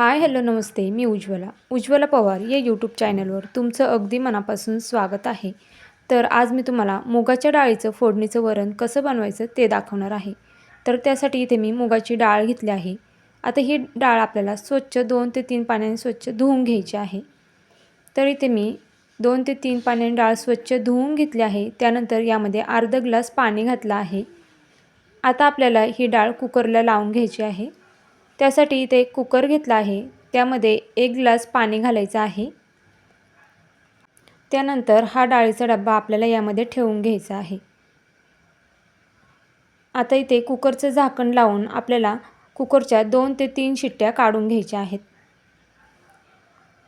हाय hello नमस्ते मी उज्ज्वला. उज्ज्वला पवार या YouTube चॅनलवर तुमचं अगदी मनापासून स्वागत आहे. तर आज मी तुम्हाला मुगाच्या डाळीचं फोडणीचं वरण कसं बनवायचं ते दाखवणार आहे. तर त्यासाठी इथे मी मुगाची डाळ घेतली आहे. आता ही डाळ आपल्याला स्वच्छ दोन ते तीन पाण्याने स्वच्छ धुवून घ्यायची आहे. तर इथे मी दोन ते तीन पाण्याने डाळ स्वच्छ धुवून घेतली आहे. त्यानंतर यामध्ये अर्धा ग्लास पाणी घातलं आहे. आता आपल्याला ही डाळ कुकरला लावून घ्यायची आहे. त्यासाठी इथे कुकर घेतला आहे. त्यामध्ये एक ग्लास पाणी घालायचं आहे. त्यानंतर हा डाळीचा डब्बा आपल्याला यामध्ये ठेवून घ्यायचा आहे. आता इथे कुकरचं झाकण लावून आपल्याला कुकरच्या दोन ते तीन शिट्ट्या काढून घ्यायच्या आहेत.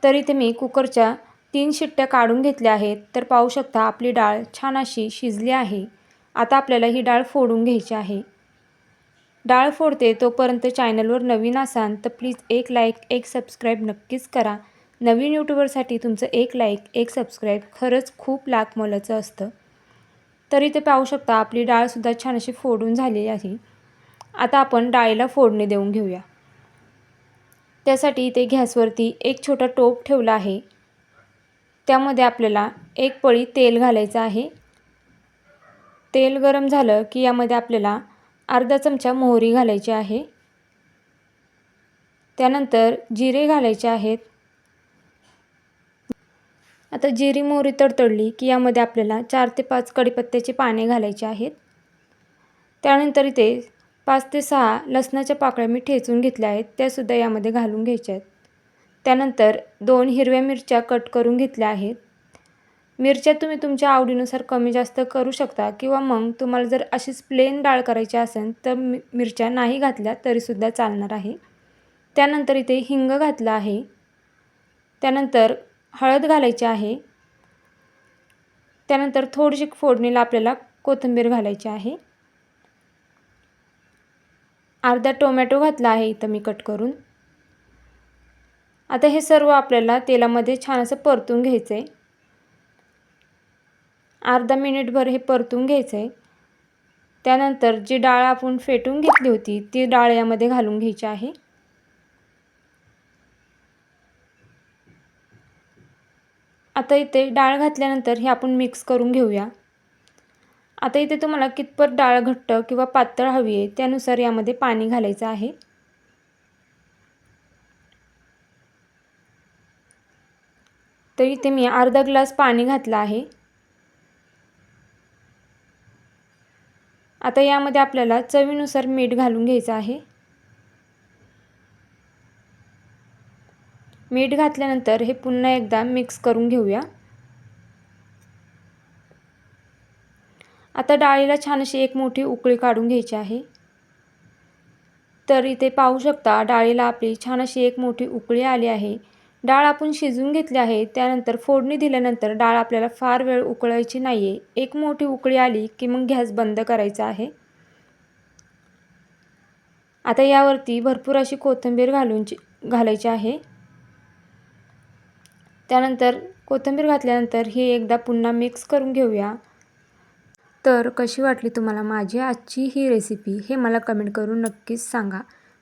तर इथे मी कुकरच्या तीन शिट्ट्या काढून घेतल्या आहेत. तर पाहू शकता आपली डाळ छान अशी शिजली आहे. आता आपल्याला ही डाळ फोडून घ्यायची आहे. डाळ फोडते तोपर्यंत चॅनलवर नवीन असाल तर प्लीज एक लाईक एक सबस्क्राईब नक्कीच करा. नवीन यूट्यूबरसाठी तुमचं एक लाईक एक सबस्क्राईब खरंच खूप लाख मोलाचं असतं. तरी ते पाहू शकता आपली डाळसुद्धा छान अशी फोडून झालेली आहे. आता आपण डाळीला फोडणी देऊन घेऊया. त्यासाठी इथे गॅसवरती एक छोटा टोप ठेवला आहे. त्यामध्ये आपल्याला एक पळी तेल घालायचं आहे. तेल गरम झालं की यामध्ये आपल्याला अर्धा चमचा मोहरी घालायची आहे. त्यानंतर जिरे घालायचे आहेत. आता जिरी मोहरी तडतडली की यामध्ये आपल्याला चार ते पाच कडीपत्त्याची पाने घालायचे आहेत. त्यानंतर इथे पाच ते सहा लसणाच्या पाकळ्या मी ठेचून घेतल्या आहेत. त्यासुद्धा यामध्ये घालून घ्यायच्या आहेत. त्यानंतर दोन हिरव्या मिरच्या कट करून घेतल्या आहेत. मिरच्या तुम्ही तुमच्या आवडीनुसार कमी जास्त करू शकता किंवा मग तुम्हाला जर अशीच प्लेन डाळ करायची असेल तर मि मिरच्या नाही घातल्या तरीसुद्धा चालणार आहे. त्यानंतर इथे हिंग घातलं आहे. त्यानंतर हळद घालायची आहे. त्यानंतर थोडीशी फोडणीला आपल्याला कोथिंबीर घालायची आहे. अर्धा टोमॅटो घातला आहे इथं मी कट करून. आता हे सर्व आपल्याला तेलामध्ये छान असं परतून घ्यायचं आहे अर्धा मिनिटभर हे परतून घ्यायचं आहे त्यानंतर जी डाळ आपण फेटून घेतली होती ती डाळ यामध्ये घालून घ्यायची आहे. आता इथे डाळ घातल्यानंतर हे आपण मिक्स करून घेऊया. आता इथे तुम्हाला कितपत डाळ घट्ट किंवा पातळ हवी आहे त्यानुसार यामध्ये पाणी घालायचं आहे. तर इथे मी अर्धा ग्लास पाणी घातलं आहे. आता यामध्ये आपल्याला चवीनुसार मीठ घालून घ्यायचं आहे. मीठ घातल्यानंतर हे पुन्हा एकदा मिक्स करून घेऊया. आता डाळीला छान अशी एक मोठी उकळी काढून घ्यायची आहे. तर इथे पाहू शकता डाळीला आपली छान अशी एक मोठी उकळी आली आहे. डाळ आपण शिजवून घेतली आहे त्यानंतर फोडणी दिल्यानंतर डाळ आपल्याला फार वेळ उकळायची नाही आहे एक मोठी उकळी आली की मग गॅस बंद करायचा आहे. आता यावरती भरपूर अशी कोथिंबीर घालून घालायची आहे. त्यानंतर कोथिंबीर घातल्यानंतर ही एकदा पुन्हा मिक्स करून घेऊया. तर कशी वाटली तुम्हाला माझी आजची ही रेसिपी हे मला कमेंट करून नक्कीच सांगा.